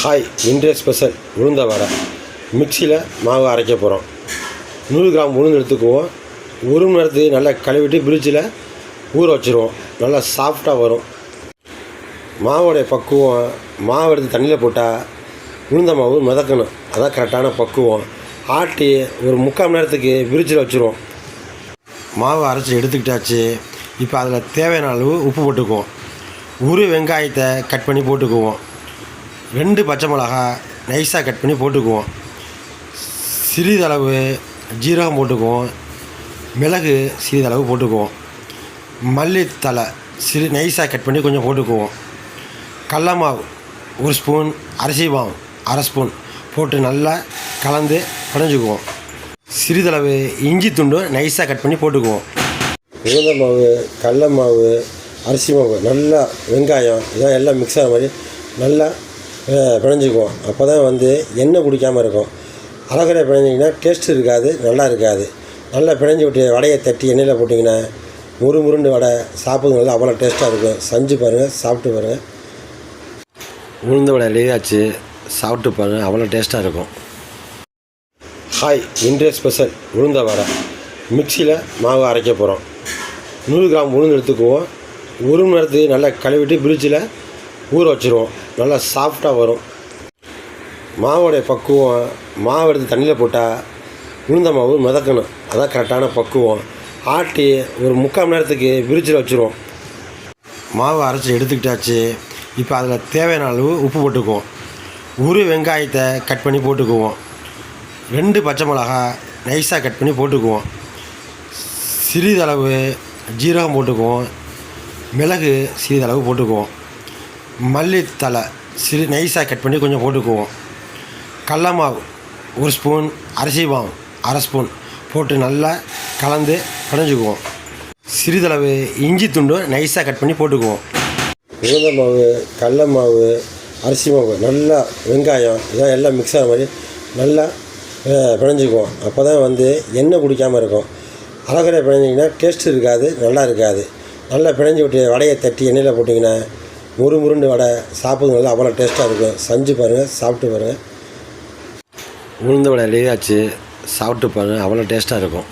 Hi இன்றைய special உளுந்த வடை. மிக்சியில் மாவு அரைக்க போகிறோம் நூறு கிராம் உளுந்து எடுத்துக்குவோம். ஒரு மணி நேரத்துக்கு நல்லா கழுவிட்டு பிரிட்ஜில் ஊற வச்சுருவோம். நல்லா சாஃப்டாக வரும். மாவோடைய பக்குவம் மாவு எடுத்து தண்ணியில் போட்டால் உளுந்த மாவு மிதக்கணும். அதான் கரெக்டான பக்குவம். ஆட்டி ஒரு முக்கால் மணி நேரத்துக்கு பிரிட்ஜில் வச்சுருவோம். மாவு அரைச்சி எடுத்துக்கிட்டாச்சு. இப்போ அதில் தேவையான அளவு உப்பு போட்டுக்குவோம். ஒரு வெங்காயத்தை கட் பண்ணி போட்டுக்குவோம். ரெண்டு பச்சை மிளகா நைஸாக கட் பண்ணி போட்டுக்குவோம். சிறிதளவு ஜீரகம் போட்டுக்குவோம். மிளகு சிறிதளவு போட்டுக்குவோம். மல்லித்தலை சிறு நைஸாக கட் பண்ணி கொஞ்சம் போட்டுக்குவோம். கடல மாவு ஒரு ஸ்பூன் அரிசி மாவு அரை ஸ்பூன் போட்டு நல்லா கலந்து பிணைஞ்சுக்குவோம் சிறிதளவு இஞ்சி துண்டு நைஸாக கட் பண்ணி போட்டுக்குவோம். உளுந்த மாவு கடல மாவு அரிசி மாவு நல்லா வெங்காயம் இதெல்லாம் எல்லாம் மிக்ஸ் ஆகிற மாதிரி நல்லா பிணைஞ்சுக்குவோம். அப்போ தான் வந்து எண்ணெய் குடிக்காமல் இருக்கும். அழகரை பிணைஞ்சிங்கன்னா டேஸ்ட் இருக்காது நல்லா இருக்காது. நல்லா பிணைஞ்சு விட்டு வடையை தட்டி எண்ணெயில் போட்டிங்கன்னா முறு முருண்டு வடை சாப்பிடுங்க நல்லா அவ்வளோ டேஸ்ட்டாக இருக்கும். செஞ்சு பாருங்கள் சாப்பிட்டு பாருங்கள் உளுந்த வடை ரெடியாச்சு சாப்பிட்டு பாருங்கள் அவ்வளோ டேஸ்ட்டாக இருக்கும். ஹாய் இன்றைய ஸ்பெஷல் உளுந்த வடை. மிக்சியில் மாவு அரைக்க போகிறோம் நூறு கிராம் உளுந்து எடுத்துக்குவோம். ஒரு மணி நேரத்துக்கு நல்லா கழுவிட்டு பிரிட்ஜில் ஊற வச்சுருவோம். நல்லா சாஃப்டாக வரும். மாவோடைய பக்குவம் மாவு எடுத்து தண்ணியில் போட்டால் உளுந்த மாவு மிதக்கணும். அதான் கரெக்டான பக்குவம். ஆட்டி ஒரு முக்கால் மணி நேரத்துக்கு விரிச்சில் வச்சுருவோம். மாவு அரைச்சி எடுத்துக்கிட்டாச்சு. இப்போ அதில் தேவையான அளவு உப்பு போட்டுக்குவோம். ஒரு வெங்காயத்தை கட் பண்ணி போட்டுக்குவோம். ரெண்டு பச்சை மிளகா நைஸாக கட் பண்ணி போட்டுக்குவோம். சிறிதளவு ஜீரகம் போட்டுக்குவோம். மிளகு சிறிதளவு போட்டுக்குவோம். மல்லித்தலை சிறு நைஸாக கட் பண்ணி கொஞ்சம் போட்டுக்குவோம். கடல மாவு ஒரு ஸ்பூன் அரிசி மாவு அரை ஸ்பூன் போட்டு நல்லா கலந்து பிணைஞ்சுக்குவோம் சிறிதளவு இஞ்சி துண்டு நைஸாக கட் பண்ணி போட்டுக்குவோம். உளுந்த மாவு கடல மாவு அரிசி மாவு நல்லா வெங்காயம் இதெல்லாம் எல்லாம் மிக்ஸ் ஆகிற மாதிரி நல்லா அஹ், பிணைஞ்சுக்குவோம். அப்போ தான் வந்து எண்ணெய் குடிக்காமல் இருக்கும். அழகரை பிணைஞ்சிங்கன்னா டேஸ்ட் இருக்காது நல்லா இருக்காது. நல்லா பிணைஞ்சி விட்டு வடையை தட்டி எண்ணெயில் போட்டிங்கன்னா ஒரு முருண்டு வடை சாப்பிட்றது நல்லா அவ்வளோ டேஸ்ட்டாக இருக்கும். செஞ்சு பாருங்கள் சாப்பிட்டு பாருங்கள் உளுந்த வடை ரெடியாச்சு சாப்பிட்டு பாருங்கள் அவ்வளோ டேஸ்ட்டாக இருக்கும்.